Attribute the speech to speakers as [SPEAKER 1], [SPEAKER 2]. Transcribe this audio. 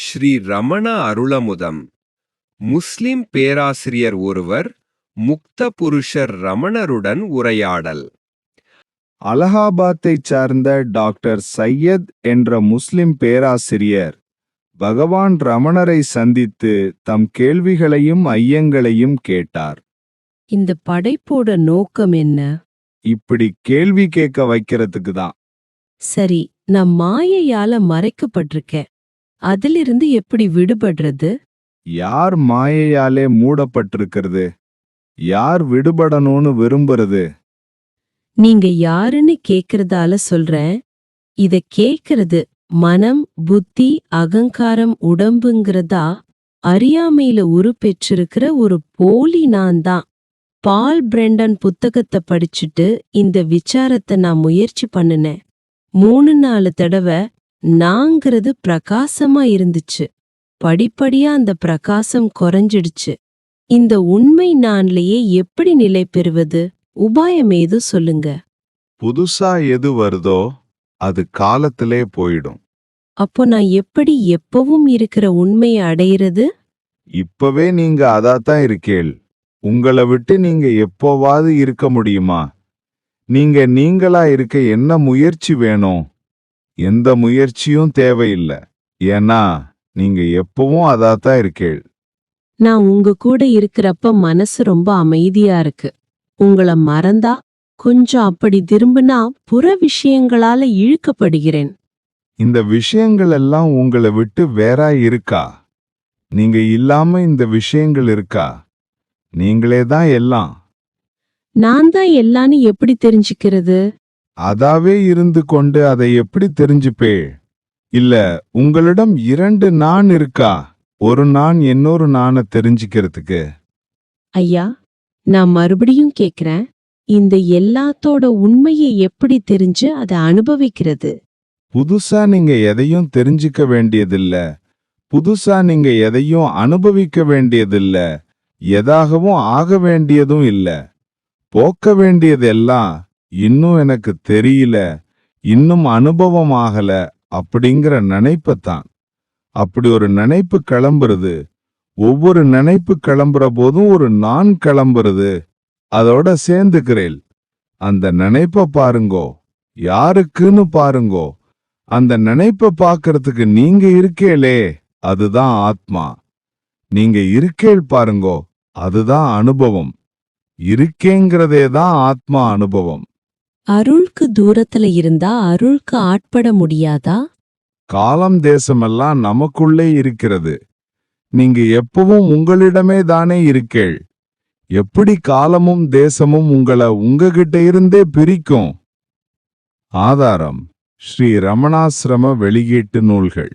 [SPEAKER 1] ஸ்ரீ ரமண அருளமுதம். முஸ்லிம் பேராசிரியர் ஒருவர் முக்த புருஷர் ரமணருடன் உரையாடல்.
[SPEAKER 2] அலகாபாத்தைச் சார்ந்த டாக்டர் சையத் என்ற முஸ்லிம் பேராசிரியர் பகவான் ரமணரை சந்தித்து தம் கேள்விகளையும் ஐயங்களையும் கேட்டார்.
[SPEAKER 3] இந்த படைப்போட நோக்கம் என்ன?
[SPEAKER 2] இப்படி கேள்வி கேட்க வைக்கிறதுக்கு தான்.
[SPEAKER 3] சரி நான் மாயையால மறைக்கப்பட்டிருக்கேன். அதிலிருந்து எப்படி விடுபடுறது?
[SPEAKER 2] யார் மாயையாலே மூடப்பட்டிருக்கிறது? யார் விடுபடணும்னு விரும்புறது?
[SPEAKER 3] நீங்க யாருன்னு கேக்குறதால சொல்றேன். இத கேக்குறது மனம் புத்தி அகங்காரம் உடம்புங்கிறதா அறியாமையில உருப்பெற்றிருக்கிற ஒரு போலி நான் தான் பால் பிரெண்டன் புத்தகத்தை படிச்சுட்டு இந்த விசாரத்தை நான் முயற்சி பண்ணுனேன். மூணு நாலு தடவை நாங்கிறது பிரகாசமா இருந்துச்சு. படிப்படியா அந்த பிரகாசம் குறைஞ்சிடுச்சு. இந்த உண்மை நான்லயே எப்படி நிலை பெறுவது? உபாயம் ஏது சொல்லுங்க.
[SPEAKER 2] புதுசா எது வருதோ அது காலத்திலே போயிடும்.
[SPEAKER 3] அப்போ நான் எப்படி எப்பவும் இருக்கிற உண்மையை அடையிறது?
[SPEAKER 2] இப்பவே நீங்க அதாத்தான் இருக்கேள். உங்களை விட்டு நீங்க எப்போவாது இருக்க முடியுமா? நீங்க நீங்களா இருக்க என்ன முயற்சி வேணும்? எந்த முயற்சியும் தேவையில்லை. ஏன்னா நீங்க எப்பவும் அதாத்தான் இருக்கேள்.
[SPEAKER 3] நான் உங்க கூட இருக்கிறப்ப மனசு ரொம்ப அமைதியா இருக்கு. உங்கள மறந்தா கொஞ்சம் அப்படி திரும்பினா புற விஷயங்களால இழுக்கப்படுகிறேன்.
[SPEAKER 2] இந்த விஷயங்கள் எல்லாம் உங்களை விட்டு வேறா இருக்கா? நீங்க இல்லாம இந்த விஷயங்கள் இருக்கா? நீங்களே தான் எல்லாம்.
[SPEAKER 3] நான் தான் எல்லான்னு எப்படி தெரிஞ்சுக்கிறது?
[SPEAKER 2] அதாவே இருந்து கொண்டு அதை எப்படி தெரிஞ்சுப்பே இல்ல உங்களிடம் இரண்டு நான் இருக்கா? ஒரு நான் இன்னொரு நானை தெரிஞ்சுக்கிறதுக்கு.
[SPEAKER 3] ஐயா நான் மறுபடியும் கேக்குறேன். இந்த எல்லாத்தோட உண்மையை எப்படி தெரிஞ்சு அதை அனுபவிக்கிறது?
[SPEAKER 2] புதுசா நீங்க எதையும் தெரிஞ்சுக்க வேண்டியதில்ல. புதுசா நீங்க எதையும் அனுபவிக்க வேண்டியதில்ல. எதாகவும் ஆக வேண்டியதும் இல்ல. போக்க வேண்டியதெல்லாம் இன்னும் எனக்கு தெரியல இன்னும் அனுபவம் ஆகல அப்படிங்கிற நினைப்பத்தான். அப்படி ஒரு நினைப்பு கிளம்புறது ஒவ்வொரு நினைப்பு கிளம்புற போதும் ஒரு நான் கிளம்புறது அதோட சேர்ந்துக்கிறேன் அந்த நினைப்ப பாருங்கோ யாருக்குன்னு பாருங்கோ அந்த நினைப்ப பாக்குறதுக்கு நீங்க இருக்கேளே அதுதான் ஆத்மா. நீங்க இருக்கேள் பாருங்கோ அதுதான் அனுபவம். இருக்கேங்கிறதே தான் ஆத்மா அனுபவம்.
[SPEAKER 3] அருள்க்கு தூரத்துல இருந்தா அருள்க்கு ஆட்பட முடியாதா?
[SPEAKER 2] காலம் தேசமெல்லாம் நமக்குள்ளே இருக்கிறது. நீங்க எப்பவும் உங்களிடமே தானே இருக்கேள். எப்படி காலமும் தேசமும் உங்களை உங்ககிட்ட இருந்தே பிரிக்கும்? ஆதாரம் ஸ்ரீ ரமணாசிரம வெளியீட்டு நூல்கள்.